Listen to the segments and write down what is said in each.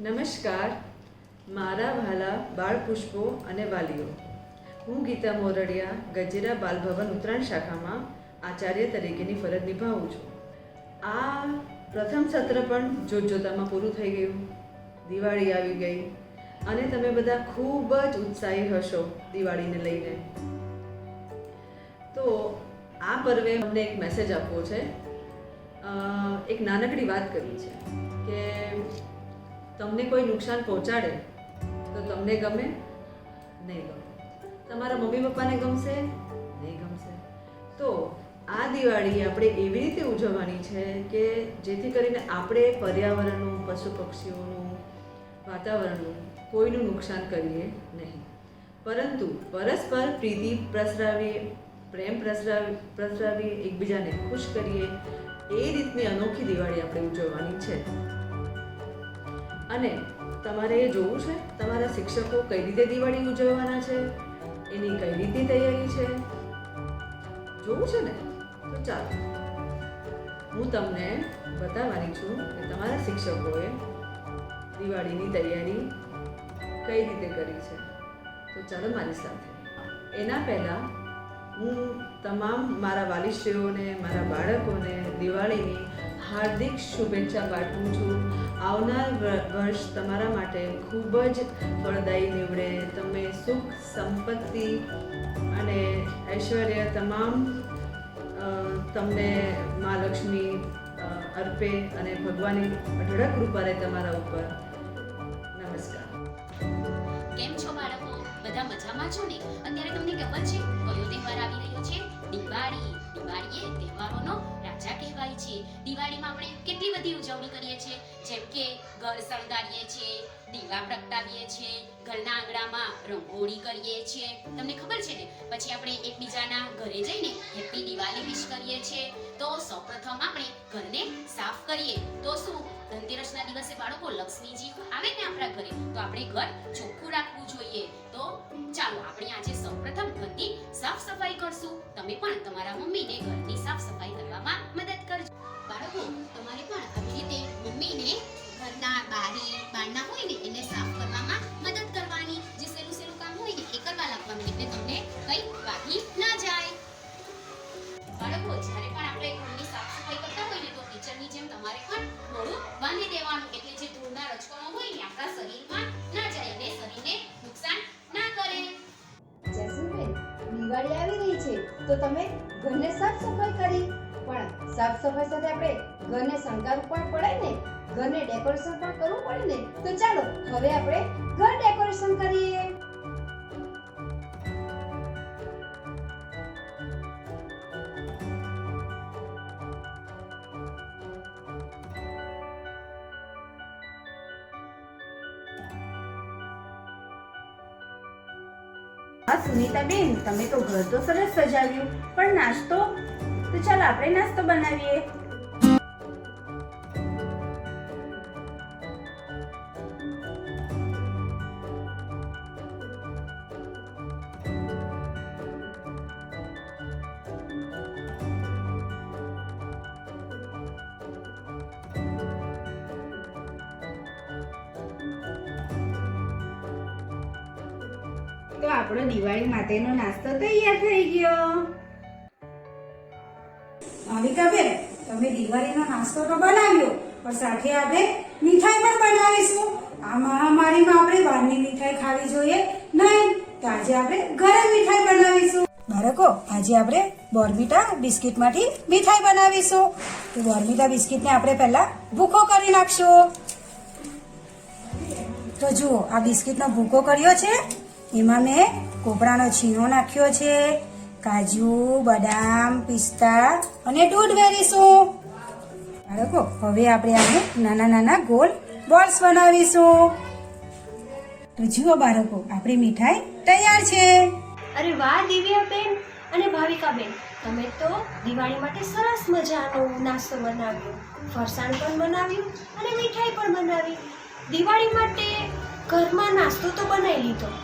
નમસ્કાર. મારા વહાલા બાળપુષ્પો અને વાલીઓ. હું ગીતા મોરડિયા, ગજેરા બાલભવન ઉત્તરાયણ શાખામાં આચાર્ય તરીકેની ફરજ નિભાવું છું. આ પ્રથમ સત્ર પણ જોતજોતામાં પૂરું થઈ ગયું. દિવાળી આવી ગઈ અને તમે બધા ખૂબ જ ઉત્સાહી હશો દિવાળીને લઈને. તો આ પર્વે અમને એક મેસેજ આપવો છે. એક નાનકડી વાત કરવી છે કે તમને કોઈ નુકસાન પહોંચાડે, તો તમને ગમે? નહીં ગમે. તમારા મમ્મી પપ્પાને ગમશે? નહીં ગમશે. તો આ દિવાળી આપણે એવી રીતે ઉજવવાની છે કે જેથી કરીને આપણે પર્યાવરણનું પશુ પક્ષીઓનું વાતાવરણનું કોઈનું નુકસાન કરીએ નહીં. પરંતુ પરસ્પર પ્રીતિ પ્રસરાવીએ, પ્રેમ પ્રસરાવી, પ્રસરાવીએ, એકબીજાને ખુશ કરીએ, એ રીતની અનોખી દિવાળી આપણે ઉજવવાની છે. અને તમારે એ જોવું છે, તમારા શિક્ષકો કઈ રીતે દિવાળી ઉજવવાના છે, એની કઈ રીતની તૈયારી છે? જોવું છે ને? તો ચાલો. હું તમને બતાવવાની છું કે તમારા શિક્ષકોએ દિવાળીની તૈયારી કઈ રીતે કરી છે. તો ચાલો મારી સાથે. એના પહેલાં હું તમામ મારા વાલીશ્રીઓને, મારા બાળકોને દિવાળીની હાર્દિક શુભેચ્છા પાઠવું છું. આવનાર વર્ષ તમારા માટે ખૂબ જ ફળદાયી નીવડે. તમે સુખ, સંપત્તિ અને ઐશ્વર્ય તમામ તમને મા લક્ષ્મી અર્પે અને ભગવાનની અઢળક કૃપા રહે તમારા ઉપર. નમસ્કાર. કેમ છો બાળકો? બધા મજામાં છો ને? અત્યારે તમને ખબર છે, કયો તહેવાર આવી રહ્યો છે? દિવાળી. દિવાળી એ તહેવારોનો રાજા કહેવાય છે. દિવાળીમાં આપણે કેટલી બધી ઉજવણી કરીએ છીએ? જેમ કે ઘર શણગારીએ છીએ, દીવા પ્રગટાવીએ છીએ, ઘરના આંગણામાં રંગોળી કરીએ છીએ. તમને ખબર છે ને? પછી આપણે એકબીજાના ઘરે જઈને હેપી દિવાળી વિશ કરીએ છીએ. તો સૌપ્રથમ આપણે ઘરને સાફ કરીએ. તો શું? ધનતેરસના દિવસે બાળકો લક્ષ્મીજી આવે ને આપણા ઘરે, તો આપણે ઘર ચોખ્ખું રાખવું જોઈએ. તો ચાલો આપણે આજે સૌપ્રથમ ઘરની સાફ સફાઈ કરશું. તમે પણ તમારા મમ્મીને ઘરની સાફ સફાઈ કરવામાં મદદ કરજો. બાળકો, તમારે તો તમે ઘરને સાફ સફાઈ કરી. પણ સાફ સફાઈ સાથે આપણે ઘરને શણગારવું પણ પડે ને? ઘરને ડેકોરેશન પણ કરવું પડે ને? તો ચાલો, હવે આપણે ઘર ડેકોરેશન કરીએ. હા સુનીતાબેન તમે તો ઘર તો સરસ સજાવ્યું. પણ નાસ્તો? તો ચાલો, આપણે નાસ્તો બનાવીએ. તો આપણો દિવાળી માટેનો નાસ્તો તૈયાર થઈ ગયો. ભાવિકાબેન તમે દિવાળીનો નાસ્તો તો બનાવ્યો, પણ સાથે આપણે મીઠાઈ પણ બનાવીશું. આ મહામારીમાં આપણે બહારની મીઠાઈ ખાવી જોઈએ નહીં, તો આજે આપણે ઘરે મીઠાઈ બનાવીશું. બાળકો, આજે આપણે બોર્મિટા બિસ્કિટમાંથી મીઠાઈ બનાવીશું. તો બોર્મિટા બિસ્કિટને આપણે પહેલા ભૂકો કરી નાખશું. તો જુઓ, આ બિસ્કિટનો ભૂકો કર્યો છે. એમાં મેં કોપરાનો છીણો નાખ્યો છે, કાજુ, બદામ, પિસ્તા અને દૂધ વેરીશું. બાળકો, હવે આપણે આને નાના નાના ગોલ બોલ્સ બનાવીશું. તો જુઓ બાળકો, આપણી મીઠાઈ તૈયાર છે. અરે વાહ, દિવ્યા બેન અને ભાવિકા બેન, તમે તો દિવાળી માટે સરસ મજાનો નાસ્તો બનાવ્યો. ફરસાણ પણ બનાવ્યું અને મીઠાઈ પણ બનાવી. દિવાળી માટે ઘરમાં નાસ્તો તો બનાવી લીધો.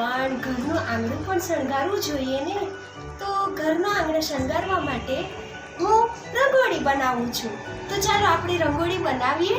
પણ ઘરનું આંગણું પણ શણગારવું જોઈએ ને? તો ઘરનું આંગણું શણગારવા માટે હું રંગોળી બનાવું છું. તો ચાલો આપણે રંગોળી બનાવીએ.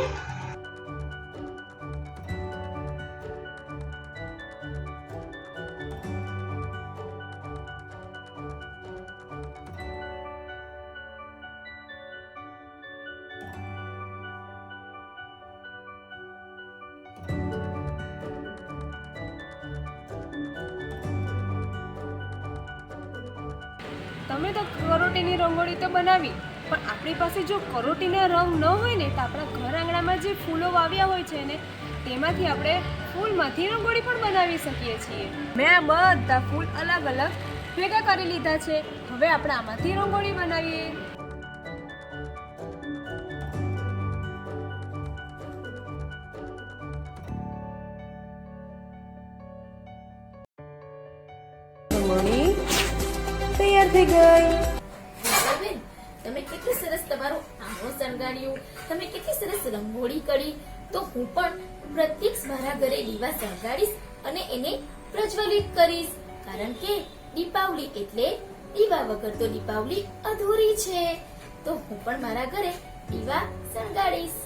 તમે તો કરોટીની રંગોળી તો બનાવી, પણ આપણી પાસે જો કરોટીના રંગ ન હોય ને, તો આપણા ઘર આંગણામાં જે ફૂલો વાવ્યા હોય છે ને, તેમાંથી આપણે ફૂલમાંથી રંગોળી પણ બનાવી શકીએ છીએ. મેં બધા ફૂલ અલગ અલગ ભેગા કરી લીધા છે. હવે આપણે આમાંથી રંગોળી બનાવીએ. થઈ ગઈ. તમે કેટલી સરસ તમારું આંગણું શણગાર્યું, તમે કેટલી સરસ રંગોળી કરી. તો હું પણ પ્રત્યેક મારા ઘરે દીવા શણગારીશ અને એને પ્રજ્વલિત કરીશ. કારણ કે દીપાવલી એટલે દીવા વગર તો દીપાવલી અધૂરી છે. તો હું પણ મારા ઘરે દીવા શણગારીશ.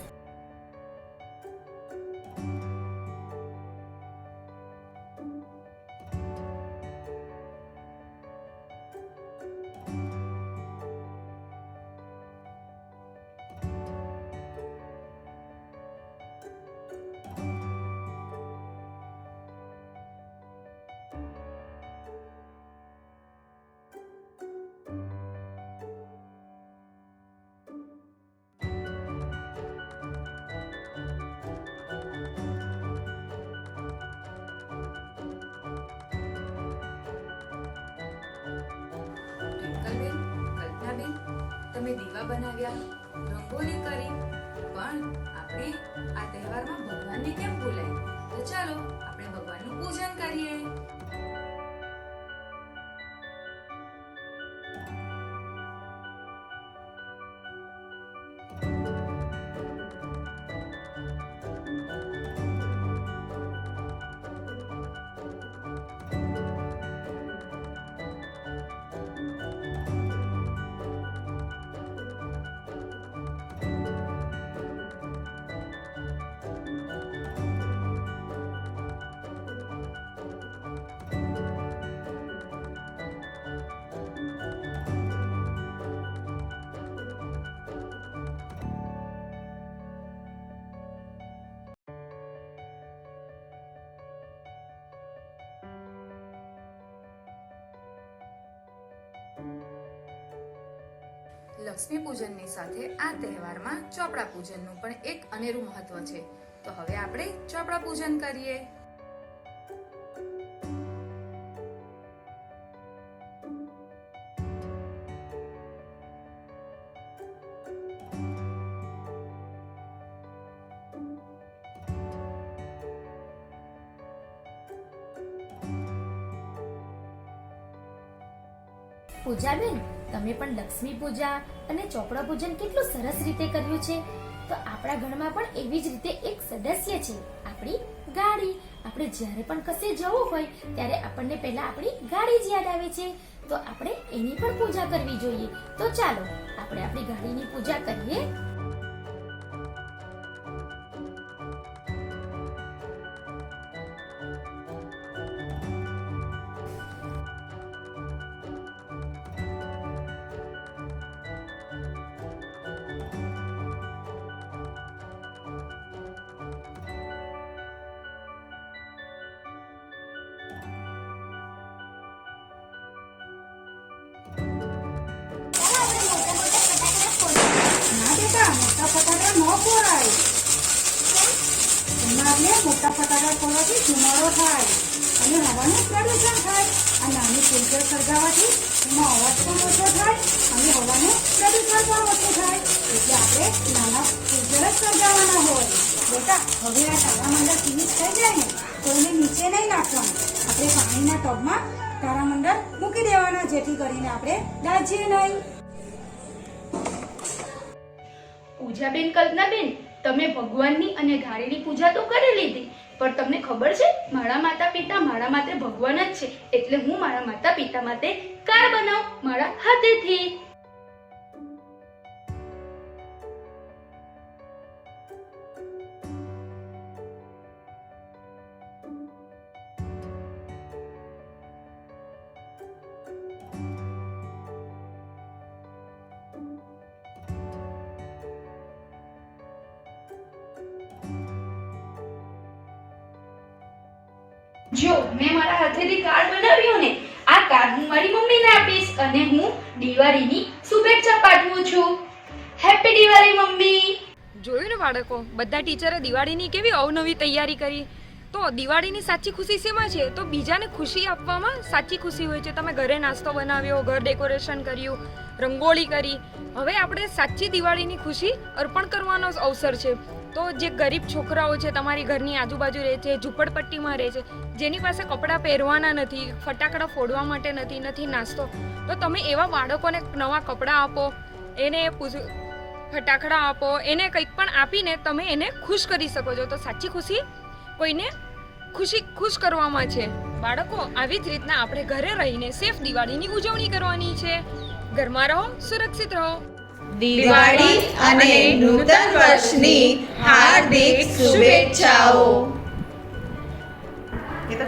તમે દીવા બનાવ્યા, રંગોલી કરી, પણ આપણે આ તહેવારમાં ભગવાનને કેમ ભૂલાય તો ચાલો, આપણે ભગવાનનું પૂજન કરીએ. લક્ષ્મી પૂજનની સાથે આ તહેવારમાં ચોપડા પૂજનનું પણ એક અનેરું મહત્વ છે. તો હવે આપણે ચોપડા પૂજન કરીએ. પૂજાબેન તમે પણ લક્ષ્મી પૂજા અને ચોપડા પૂજન કેટલું સરસ રીતે કર્યું છે? તો આપણા ઘરમાં પણ એવી જ રીતે એક સદસ્ય છે. આપણી ગાડી. આપણે જ્યારે પણ કશે જવું હોય, ત્યારે આપણને પહેલા આપણી ગાડી જ યાદ આવે છે. તો આપણે એની પણ પૂજા કરવી જોઈએ. તો ચાલો, આપણે આપણી ગાડીની પૂજા કરીએ. ન ફોડાય એમાં આપણે મોટા ફટાકડા ફોડવાથી ધુમાડો થાય અને હવાનું પ્રદૂષણ થાય. આ નાની ફૂલઝર સળગાવવાથી એમાં અવાજ પણ ઓછો થાય અને હવાનું પ્રદૂષણ પણ ઓછું થાય. એટલે આપણે નાના ફૂલઝર જ સળગાવવાના હોય. બેટા, હવે આ તારામંડળ ફિનિશ થઈ જાય તો એને નીચે નહીં નાખવાનું. આપણે પાણીના ટબમાં તારામંડળ મૂકી દેવાના, જેથી કરીને આપણે દાજીએ નહીં. પૂજાબેન, કલ્પનાબેન, તમે ભગવાનની અને ગાડીની પૂજા તો કરી લીધી, પણ તમને ખબર છે, મારા માતા પિતા મારા માટે ભગવાન જ છે, એટલે હું મારા માતા પિતા માટે કાર બનાવું, મારા હાથેથી. જો, મેં મારા હાથેથી કાર્ડ બનાવ્યું ને, આ કાર્ડ હું મારી મમ્મીને આપીશ અને હું દિવાળીની શુભેચ્છા પાઠવું છું. Happy Diwali, mummy! જોયું ને બાળકો, બધા ટીચરે દિવાળીની કેવી અવનવી તૈયારી કરી. તો દિવાળીની સાચી ખુશી શેમાં છે? તો બીજાને ખુશી આપવામાં સાચી ખુશી હોય છે. તમે ઘરે નાસ્તો બનાવ્યો, ઘર ડેકોરેશન કર્યું, રંગોળી કરી. હવે આપણે સાચી દિવાળીની ખુશી અર્પણ કરવાનો અવસર છે. તો જે ગરીબ છોકરાઓ છે, તમારી ઘરની આજુબાજુ રહે છે, ઝૂંપડપટ્ટીમાં રહે છે, જેની પાસે કપડાં પહેરવાના નથી, ફટાકડા ફોડવા માટે નથી નથી નાસ્તો, તો તમે એવા બાળકોને નવા કપડાં આપો, એને ફટાકડા આપો, એને કંઈક પણ આપીને તમે એને ખુશ કરી શકો છો. તો સાચી ખુશી કોઈને ખુશી, ખુશ કરવામાં છે. બાળકો, આવી જ રીતના આપણે ઘરે રહીને સેફ દિવાળીની ઉજવણી કરવાની છે. ઘરમાં રહો, સુરક્ષિત રહો. દિવાળી અને નૂતન વર્ષની હાર્દિક શુભેચ્છાઓ. એ તો